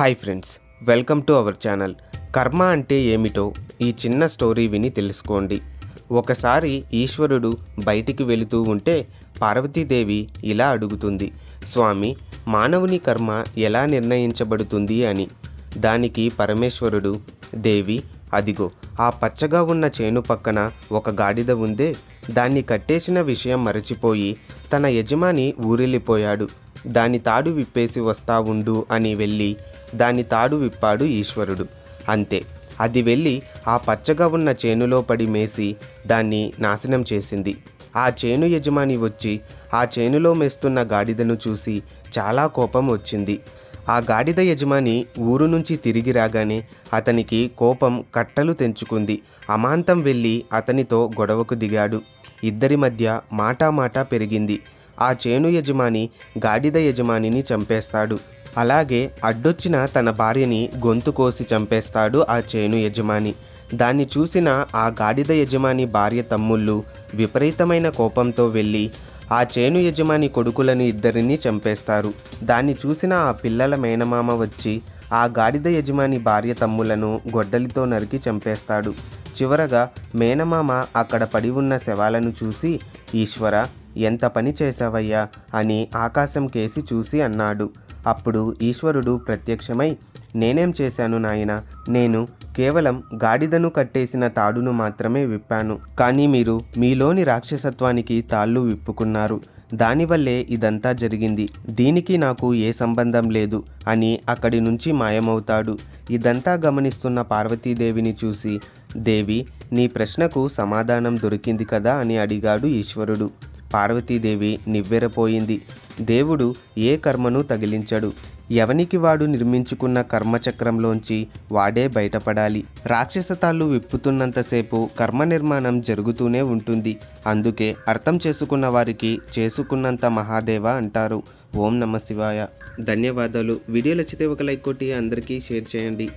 Hi friends welcome to our channel. కర్మ అంటే ఏమిటో ఈ చిన్న స్టోరీ విని తెలుసుకోండి. ఒకసారి ఈశ్వరుడు బయటికి వెళుతూ ఉంటే పార్వతీదేవి ఇలా అడుగుతుంది స్వామి మానవుని కర్మ ఎలా నిర్ణయించబడుతుంది అని? దానికి పరమేశ్వరుడు దేవి అదిగో ఆ పచ్చగా ఉన్న చేను పక్కన ఒక గాడిద ఉందే. దాన్ని కట్టేసిన విషయం మరచిపోయి తన యజమాని ఊరెళ్ళిపోయాడు. దాని తాడు విప్పేసి వస్తా ఉండు అని వెళ్ళి దాని తాడు విప్పాడు ఈశ్వరుడు. అంతే. అది వెళ్ళి ఆ పచ్చగా ఉన్న చేనులో పడి మేసి దాన్ని నాశనం చేసింది. ఆ చేను యజమాని వచ్చి ఆ చేనులో మేస్తున్న గాడిదను చూసి చాలా కోపం వచ్చింది. ఆ గాడిద యజమాని ఊరు నుంచి తిరిగి రాగానే అతనికి కోపం కట్టలు తెంచుకుంది. అమాంతం వెళ్ళి అతనితో గొడవకు దిగాడు. ఇద్దరి మధ్య మాటామాటా పెరిగింది. ఆ చేను యజమాని గాడిద యజమానిని చంపేస్తాడు. అలాగే అడ్డొచ్చిన తన భార్యని గొంతు కోసి చంపేస్తాడు ఆ చేను యజమాని. దాన్ని చూసిన ఆ గాడిద యజమాని భార్య తమ్ముళ్ళు విపరీతమైన కోపంతో వెళ్ళి ఆ చేను యజమాని కొడుకులను ఇద్దరిని చంపేస్తారు. దాన్ని చూసిన ఆ పిల్లల మేనమామ వచ్చి ఆ గాడిద యజమాని భార్య తమ్ములను గొడ్డలితో నరికి చంపేస్తాడు. చివరగా మేనమామ అక్కడ పడి ఉన్న శవాలను చూసి ఈశ్వర ఎంత పని చేశావయ్యా? అని ఆకాశం కేసి చూసి అన్నాడు. అప్పుడు ఈశ్వరుడు ప్రత్యక్షమై నేనేం చేశాను నాయన? నేను కేవలం గాడిదను కట్టేసిన తాడును మాత్రమే విప్పాను. కానీ మీరు మీలోని రాక్షసత్వానికి తాళ్ళు విప్పుకున్నారు. దానివల్లే ఇదంతా జరిగింది. దీనికి నాకు ఏ సంబంధం లేదు అని అక్కడి నుంచి మాయమవుతాడు. ఇదంతా గమనిస్తున్న పార్వతీదేవిని చూసి దేవి నీ ప్రశ్నకు సమాధానం దొరికింది కదా అని అడిగాడు ఈశ్వరుడు. పార్వతీదేవి నివ్వెరపోయింది. దేవుడు ఏ కర్మను తగిలించడు. ఎవనికి వాడు నిర్మించుకున్న కర్మచక్రంలోంచి వాడే బయటపడాలి. రాక్షసతాళ్ళు విప్పుతున్నంతసేపు కర్మ నిర్మాణం జరుగుతూనే ఉంటుంది. అందుకే అర్థం చేసుకున్న వారికి చేసుకున్నంత మహాదేవ అంటారు. ఓం నమ శివాయ. ధన్యవాదాలు. వీడియో నచ్చితే ఒక లైక్ కొట్టి అందరికీ షేర్ చేయండి.